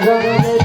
ভগবানের